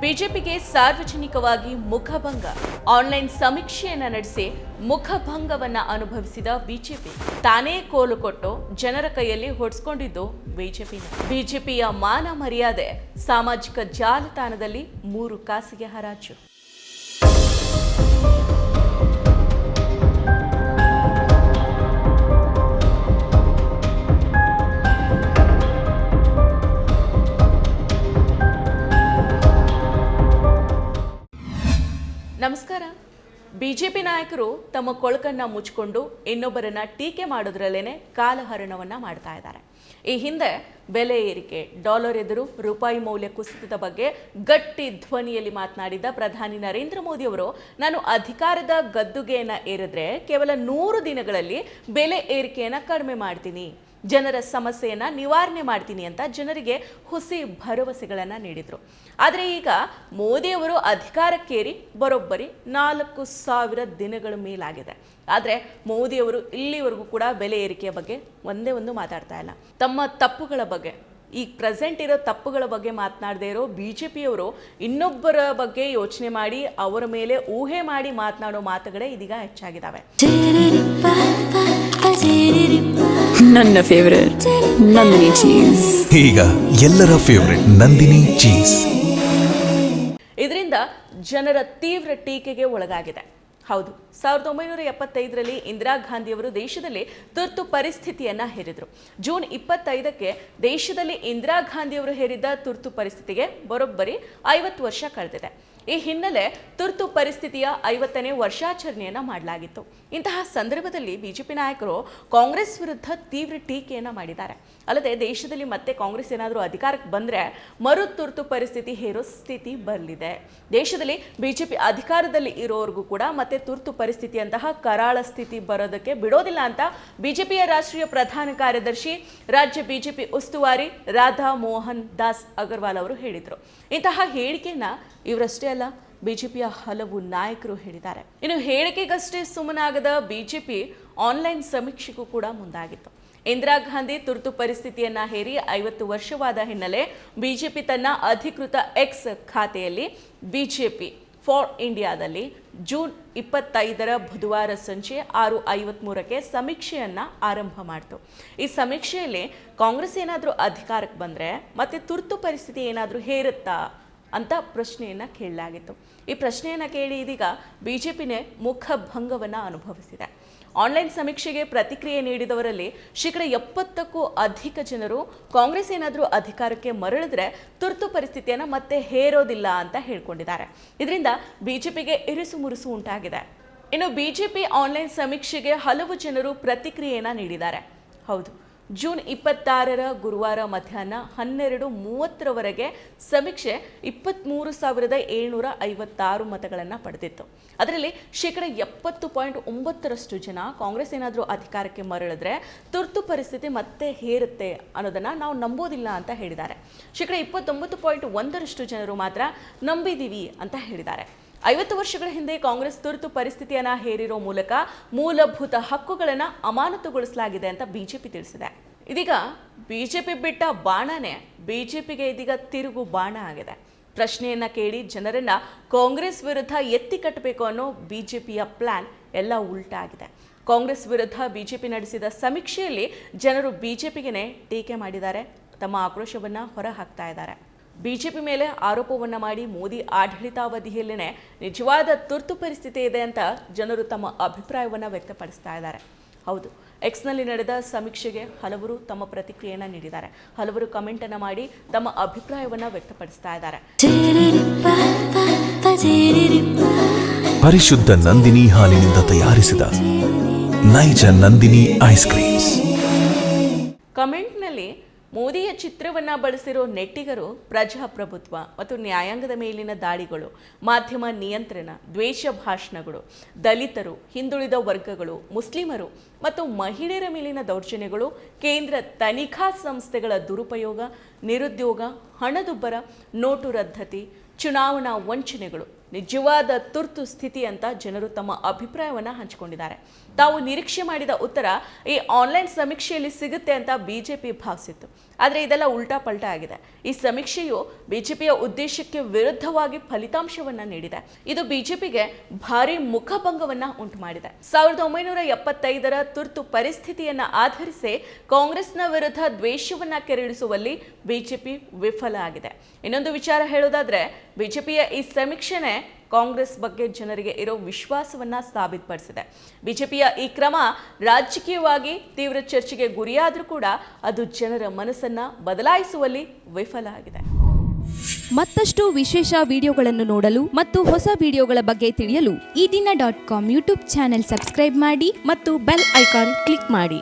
ಬಿಜೆಪಿಗೆ ಸಾರ್ವಜನಿಕವಾಗಿ ಮುಖಭಂಗ. ಆನ್ಲೈನ್ ಸಮೀಕ್ಷೆಯನ್ನ ನಡೆಸಿ ಮುಖಭಂಗವನ್ನ ಅನುಭವಿಸಿದ ಬಿಜೆಪಿ. ತಾನೇ ಕೋಲು ಕೊಟ್ಟು ಜನರ ಕೈಯಲ್ಲಿ ಹೊಡ್ಸ್ಕೊಂಡಿದ್ದು ಬಿಜೆಪಿ ಬಿಜೆಪಿಯ ಮಾನ ಮರ್ಯಾದೆ ಸಾಮಾಜಿಕ ಜಾಲತಾಣದಲ್ಲಿ ಮೂರು ಕಾಸಿಗೆ ಹರಾಜು. ನಮಸ್ಕಾರ. ಬಿಜೆಪಿ ನಾಯಕರು ತಮ್ಮ ಕೊಳಕನ್ನ ಮುಚ್ಚಿಕೊಂಡು ಇನ್ನೊಬ್ಬರನ್ನ ಟೀಕೆ ಮಾಡೋದ್ರಲ್ಲೇನೆ ಕಾಲಹರಣವನ್ನ ಮಾಡ್ತಾ ಇದ್ದಾರೆ. ಈ ಹಿಂದೆ ಬೆಲೆ ಏರಿಕೆ, ಡಾಲರ್ ಎದುರು ರೂಪಾಯಿ ಮೌಲ್ಯ ಕುಸಿತದ ಬಗ್ಗೆ ಗಟ್ಟಿ ಧ್ವನಿಯಲ್ಲಿ ಮಾತನಾಡಿದ ಪ್ರಧಾನಿ ನರೇಂದ್ರ ಮೋದಿ ಅವರು, ನಾನು ಅಧಿಕಾರದ ಗದ್ದುಗೆಯನ್ನು ಏರಿದ್ರೆ ಕೇವಲ ನೂರು ದಿನಗಳಲ್ಲಿ ಬೆಲೆ ಏರಿಕೆಯನ್ನು ಕಡಿಮೆ ಮಾಡ್ತೀನಿ. ಜನರ ಸಮಸ್ಯೆಯನ್ನು ನಿವಾರಣೆ ಮಾಡ್ತೀನಿ ಅಂತ ಜನರಿಗೆ ಹುಸಿ ಭರವಸೆಗಳನ್ನ ನೀಡಿದ್ರು. ಆದರೆ ಈಗ ಮೋದಿಯವರು ಅಧಿಕಾರಕ್ಕೇರಿ ಬರೋಬ್ಬರಿ ನಾಲ್ಕು ಸಾವಿರ ದಿನಗಳ ಮೇಲಾಗಿದೆ. ಆದರೆ ಮೋದಿಯವರು ಇಲ್ಲಿವರೆಗೂ ಕೂಡ ಬೆಲೆ ಏರಿಕೆಯ ಬಗ್ಗೆ ಒಂದೇ ಒಂದು ಮಾತಾಡ್ತಾ ಇಲ್ಲ. ತಮ್ಮ ತಪ್ಪುಗಳ ಬಗ್ಗೆ, ಈ ಪ್ರೆಸೆಂಟ್ ಇರೋ ತಪ್ಪುಗಳ ಬಗ್ಗೆ ಮಾತನಾಡದೇ ಇರೋ ಬಿ ಜೆ ಪಿಯವರು ಇನ್ನೊಬ್ಬರ ಬಗ್ಗೆ ಯೋಚನೆ ಮಾಡಿ, ಅವರ ಮೇಲೆ ಊಹೆ ಮಾಡಿ ಮಾತನಾಡೋ ಮಾತುಗಳೇ ಇದೀಗ ಹೆಚ್ಚಾಗಿದ್ದಾವೆ ನನ್ನ ಫೇವರೇಟ್ ನಂದಿನಿ ಚೀಸ್ ಈಗ ಎಲ್ಲರ ಫೇವರೇಟ್ ನಂದಿನಿ ಚೀಸ್ ಇದರಿಂದ ಜನರ ತೀವ್ರ ಟೀಕೆಗೆ ಒಳಗಾಗಿದೆ. ಹೌದು ಸಾವಿರದ ಒಂಬೈನೂರ ಎಪ್ಪತ್ತೈದರಲ್ಲಿ ಇಂದಿರಾ ಗಾಂಧಿಯವರು ದೇಶದಲ್ಲಿ ತುರ್ತು ಪರಿಸ್ಥಿತಿಯನ್ನು ಹೇರಿದರು. ಜೂನ್ ಇಪ್ಪತ್ತೈದಕ್ಕೆ ದೇಶದಲ್ಲಿ ಇಂದಿರಾ ಗಾಂಧಿಯವರು ಹೇರಿದ್ದ ತುರ್ತು ಪರಿಸ್ಥಿತಿಗೆ ಬರೋಬ್ಬರಿ ಐವತ್ತು ವರ್ಷ ಕಳೆದಿದೆ. ಈ ಹಿನ್ನೆಲೆ ತುರ್ತು ಪರಿಸ್ಥಿತಿಯ ಐವತ್ತನೇ ವರ್ಷಾಚರಣೆಯನ್ನ ಮಾಡಲಾಗಿತ್ತು. ಇಂತಹ ಸಂದರ್ಭದಲ್ಲಿ ಬಿಜೆಪಿ ನಾಯಕರು ಕಾಂಗ್ರೆಸ್ ವಿರುದ್ಧ ತೀವ್ರ ಟೀಕೆಯನ್ನು ಮಾಡಿದ್ದಾರೆ. ಅಲ್ಲದೆ ದೇಶದಲ್ಲಿ ಮತ್ತೆ ಕಾಂಗ್ರೆಸ್ ಏನಾದರೂ ಅಧಿಕಾರಕ್ಕೆ ಬಂದ್ರೆ ಮರು ತುರ್ತು ಪರಿಸ್ಥಿತಿ ಹೇರೋ ಸ್ಥಿತಿ ಬರಲಿದೆ. ದೇಶದಲ್ಲಿ ಬಿಜೆಪಿ ಅಧಿಕಾರದಲ್ಲಿ ಇರೋವರೆಗೂ ಕೂಡ ಮತ್ತೆ ತುರ್ತು ಪರಿಸ್ಥಿತಿಯಂತಹ ಕರಾಳ ಸ್ಥಿತಿ ಬರೋದಕ್ಕೆ ಬಿಡೋದಿಲ್ಲ ಅಂತ ಬಿಜೆಪಿಯ ರಾಷ್ಟ್ರೀಯ ಪ್ರಧಾನ ಕಾರ್ಯದರ್ಶಿ ರಾಜ್ಯ ಬಿಜೆಪಿ ಉಸ್ತುವಾರಿ ರಾಧಾ ಮೋಹನ್ ದಾಸ್ ಅಗರ್ವಾಲ್ ಅವರು ಹೇಳಿದರು. ಇಂತಹ ಹೇಳಿಕೆಯನ್ನ ಇವರಷ್ಟೇ ಅಲ್ಲ ಬಿಜೆಪಿಯ ಹಲವು ನಾಯಕರು ಹೇಳಿದ್ದಾರೆ. ಇನ್ನು ಹೇಳಿಕೆಗಷ್ಟೇ ಸುಮ್ಮನಾಗದ ಬಿಜೆಪಿ ಆನ್ಲೈನ್ ಸಮೀಕ್ಷೆಗೂ ಕೂಡ ಮುಂದಾಗಿತ್ತು. ಇಂದಿರಾ ಗಾಂಧಿ ತುರ್ತು ಪರಿಸ್ಥಿತಿಯನ್ನ ಹೇರಿ ಐವತ್ತು ವರ್ಷವಾದ ಹಿನ್ನೆಲೆ ಬಿಜೆಪಿ ತನ್ನ ಅಧಿಕೃತ ಎಕ್ಸ್ ಖಾತೆಯಲ್ಲಿ ಬಿಜೆಪಿ ಫಾರ್ ಇಂಡಿಯಾದಲ್ಲಿ ಜೂನ್ ಇಪ್ಪತ್ತೈದರ ಬುಧವಾರ ಸಂಜೆ ಆರು ಐವತ್ಮೂರಕ್ಕೆ ಸಮೀಕ್ಷೆಯನ್ನ ಆರಂಭ ಮಾಡಿತು. ಈ ಸಮೀಕ್ಷೆಯಲ್ಲಿ ಕಾಂಗ್ರೆಸ್ ಏನಾದರೂ ಅಧಿಕಾರಕ್ಕೆ ಬಂದರೆ ಮತ್ತೆ ತುರ್ತು ಪರಿಸ್ಥಿತಿ ಏನಾದರೂ ಹೇರುತ್ತಾ? ಅಂತ ಪ್ರಶ್ನೆಯನ್ನು ಕೇಳಲಾಗಿತ್ತು. ಈ ಪ್ರಶ್ನೆಯನ್ನು ಕೇಳಿ ಇದೀಗ ಬಿ ಜೆ ಪಿನೇ ಮುಖಭಂಗವನ್ನು ಅನುಭವಿಸಿದೆ. ಆನ್ಲೈನ್ ಸಮೀಕ್ಷೆಗೆ ಪ್ರತಿಕ್ರಿಯೆ ನೀಡಿದವರಲ್ಲಿ ಶೇಕಡ ಎಪ್ಪತ್ತಕ್ಕೂ ಅಧಿಕ ಜನರು ಕಾಂಗ್ರೆಸ್ ಏನಾದರೂ ಅಧಿಕಾರಕ್ಕೆ ಮರಳಿದ್ರೆ ತುರ್ತು ಪರಿಸ್ಥಿತಿಯನ್ನು ಮತ್ತೆ ಹೇರೋದಿಲ್ಲ ಅಂತ ಹೇಳ್ಕೊಂಡಿದ್ದಾರೆ. ಇದರಿಂದ ಬಿಜೆಪಿಗೆ ಇರಿಸು ಮುರುಸು ಉಂಟಾಗಿದೆ. ಇನ್ನು ಬಿಜೆಪಿ ಆನ್ಲೈನ್ ಸಮೀಕ್ಷೆಗೆ ಹಲವು ಜನರು ಪ್ರತಿಕ್ರಿಯೆಯನ್ನು ನೀಡಿದ್ದಾರೆ. ಹೌದು. ಜೂನ್ ಇಪ್ಪತ್ತಾರರ ಗುರುವಾರ ಮಧ್ಯಾಹ್ನ ಹನ್ನೆರಡು ಮೂವತ್ತರವರೆಗೆ ಸಮೀಕ್ಷೆ ಇಪ್ಪತ್ತ್ಮೂರು ಸಾವಿರದ ಏಳ್ನೂರ ಐವತ್ತಾರು ಮತಗಳನ್ನು ಪಡೆದಿತ್ತು. ಅದರಲ್ಲಿ ಶೇಕಡ ಎಪ್ಪತ್ತು ಪಾಯಿಂಟ್ ಒಂಬತ್ತರಷ್ಟು ಜನ ಕಾಂಗ್ರೆಸ್ ಏನಾದರೂ ಅಧಿಕಾರಕ್ಕೆ ಮರಳಿದ್ರೆ ತುರ್ತು ಪರಿಸ್ಥಿತಿ ಮತ್ತೆ ಹೇರುತ್ತೆ ಅನ್ನೋದನ್ನು ನಾವು ನಂಬೋದಿಲ್ಲ ಅಂತ ಹೇಳಿದ್ದಾರೆ. ಶೇಕಡ ಇಪ್ಪತ್ತೊಂಬತ್ತು ಪಾಯಿಂಟ್ ಒಂದರಷ್ಟು ಜನರು ಮಾತ್ರ ನಂಬಿದ್ದೀವಿ ಅಂತ ಹೇಳಿದ್ದಾರೆ. ಐವತ್ತು ವರ್ಷಗಳ ಹಿಂದೆ ಕಾಂಗ್ರೆಸ್ ತುರ್ತು ಪರಿಸ್ಥಿತಿಯನ್ನ ಹೇರಿರೋ ಮೂಲಕ ಮೂಲಭೂತ ಹಕ್ಕುಗಳನ್ನ ಅಮಾನತುಗೊಳಿಸಲಾಗಿದೆ ಅಂತ ಬಿಜೆಪಿ ತಿಳಿಸಿದೆ. ಇದೀಗ ಬಿಜೆಪಿ ಬಿಟ್ಟ ಬಾಣನೇ ಬಿಜೆಪಿಗೆ ಇದೀಗ ತಿರುಗು ಬಾಣ ಆಗಿದೆ. ಪ್ರಶ್ನೆಯನ್ನ ಕೇಳಿ ಜನರನ್ನ ಕಾಂಗ್ರೆಸ್ ವಿರುದ್ಧ ಎತ್ತಿ ಕಟ್ಟಬೇಕು ಅನ್ನೋ ಬಿಜೆಪಿಯ ಪ್ಲಾನ್ ಎಲ್ಲ ಉಲ್ಟಾ ಆಗಿದೆ ಕಾಂಗ್ರೆಸ್ ವಿರುದ್ಧ ಬಿಜೆಪಿ ನಡೆಸಿದ ಸಮೀಕ್ಷೆಯಲ್ಲಿ ಜನರು ಬಿಜೆಪಿಗೆನೆ ಟೀಕೆ ಮಾಡಿದ್ದಾರೆ. ತಮ್ಮ ಆಕ್ರೋಶವನ್ನು ಹೊರ ಹಾಕ್ತಾ ಇದ್ದಾರೆ. ಬಿಜೆಪಿ ಮೇಲೆ ಆರೋಪವನ್ನ ಮಾಡಿ ಮೋದಿ ಆಡಳಿತಾವಧಿಯಲ್ಲೇ ನಿಜವಾದ ತುರ್ತು ಪರಿಸ್ಥಿತಿ ಇದೆ ಅಂತ ಜನರು ತಮ್ಮ ಅಭಿಪ್ರಾಯವನ್ನ ವ್ಯಕ್ತಪಡಿಸ್ತಾ ಇದ್ದಾರೆ. ಹೌದು ಎಕ್ಸ್ನಲ್ಲಿ ನಡೆದ ಸಮೀಕ್ಷೆಗೆ ಹಲವರು ತಮ್ಮ ಪ್ರತಿಕ್ರಿಯೆಯನ್ನು ನೀಡಿದ್ದಾರೆ. ಹಲವರು ಕಮೆಂಟನ್ನು ಮಾಡಿ ತಮ್ಮ ಅಭಿಪ್ರಾಯವನ್ನ ವ್ಯಕ್ತಪಡಿಸ್ತಾ ಇದ್ದಾರೆ. ಪರಿಶುದ್ಧ ನಂದಿನಿ ಹಾಲಿನಿಂದ ತಯಾರಿಸಿದ ನೈಜ ನಂದಿನಿ ಐಸ್ ಕ್ರೀಮ್ಸ್. ಮೋದಿಯ ಚಿತ್ರವನ್ನ ಬಳಸಿರೋ ನೆಟ್ಟಿಗರು ಪ್ರಜಾಪ್ರಭುತ್ವ ಮತ್ತು ನ್ಯಾಯಾಂಗದ ಮೇಲಿನ ದಾಳಿಗಳು, ಮಾಧ್ಯಮ ನಿಯಂತ್ರಣ, ದ್ವೇಷ ಭಾಷಣಗಳು, ದಲಿತರು, ಹಿಂದುಳಿದ ವರ್ಗಗಳು, ಮುಸ್ಲಿಮರು ಮತ್ತು ಮಹಿಳೆಯರ ಮೇಲಿನ ದೌರ್ಜನ್ಯಗಳು, ಕೇಂದ್ರ ತನಿಖಾ ಸಂಸ್ಥೆಗಳ ದುರುಪಯೋಗ, ನಿರುದ್ಯೋಗ, ಹಣದುಬ್ಬರ, ನೋಟು ರದ್ದತಿ, ಚುನಾವಣಾ ವಂಚನೆಗಳು. ನಿಜವಾದ ತುರ್ತು ಸ್ಥಿತಿ ಅಂತ ಜನರು ತಮ್ಮ ಅಭಿಪ್ರಾಯವನ್ನು ಹಂಚಿಕೊಂಡಿದ್ದಾರೆ. ತಾವು ನಿರೀಕ್ಷೆ ಮಾಡಿದ ಉತ್ತರ ಈ ಆನ್ಲೈನ್ ಸಮೀಕ್ಷೆಯಲ್ಲಿ ಸಿಗುತ್ತೆ ಅಂತ ಬಿಜೆಪಿ ಭಾವಿಸಿತ್ತು. ಆದರೆ ಇದೆಲ್ಲ ಉಲ್ಟಾ ಪಲ್ಟಾ ಆಗಿದೆ. ಈ ಸಮೀಕ್ಷೆಯು ಬಿಜೆಪಿಯ ಉದ್ದೇಶಕ್ಕೆ ವಿರುದ್ಧವಾಗಿ ಫಲಿತಾಂಶವನ್ನ ನೀಡಿದೆ. ಇದು ಬಿಜೆಪಿಗೆ ಭಾರಿ ಮುಖಭಂಗವನ್ನು ಉಂಟು ಮಾಡಿದೆ ಸಾವಿರದ ಒಂಬೈನೂರ ಎಪ್ಪತ್ತೈದರ ತುರ್ತು ಪರಿಸ್ಥಿತಿಯನ್ನ ಆಧರಿಸಿ ಕಾಂಗ್ರೆಸ್ನ ವಿರುದ್ಧ ದ್ವೇಷವನ್ನ ಕೆರಳಿಸುವಲ್ಲಿ ಬಿಜೆಪಿ ವಿಫಲ ಆಗಿದೆ. ಇನ್ನೊಂದು ವಿಚಾರ ಹೇಳೋದಾದ್ರೆ, ಬಿಜೆಪಿಯ ಈ ಸಮೀಕ್ಷೆನೆ ಕಾಂಗ್ರೆಸ್ ಬಗ್ಗೆ ಜನರಿಗೆ ಇರೋ ವಿಶ್ವಾಸವನ್ನ ಸಾಬೀತುಪಡಿಸಿದೆ. ಬಿಜೆಪಿಯ ಈ ಕ್ರಮ ರಾಜಕೀಯವಾಗಿ ತೀವ್ರ ಚರ್ಚೆಗೆ ಗುರಿಯಾದರೂ ಕೂಡ ಅದು ಜನರ ಮನಸ್ಸನ್ನು ಬದಲಾಯಿಸುವಲ್ಲಿ ವಿಫಲ ಆಗಿದೆ. ಮತ್ತಷ್ಟು ವಿಶೇಷ ವಿಡಿಯೋಗಳನ್ನು ನೋಡಲು ಮತ್ತು ಹೊಸ ವಿಡಿಯೋಗಳ ಬಗ್ಗೆ ತಿಳಿಯಲು Ee Dina dot com YouTube channel subscribe ಮಾಡಿ ಮತ್ತು ಬೆಲ್ ಐಕಾನ್ ಕ್ಲಿಕ್ ಮಾಡಿ.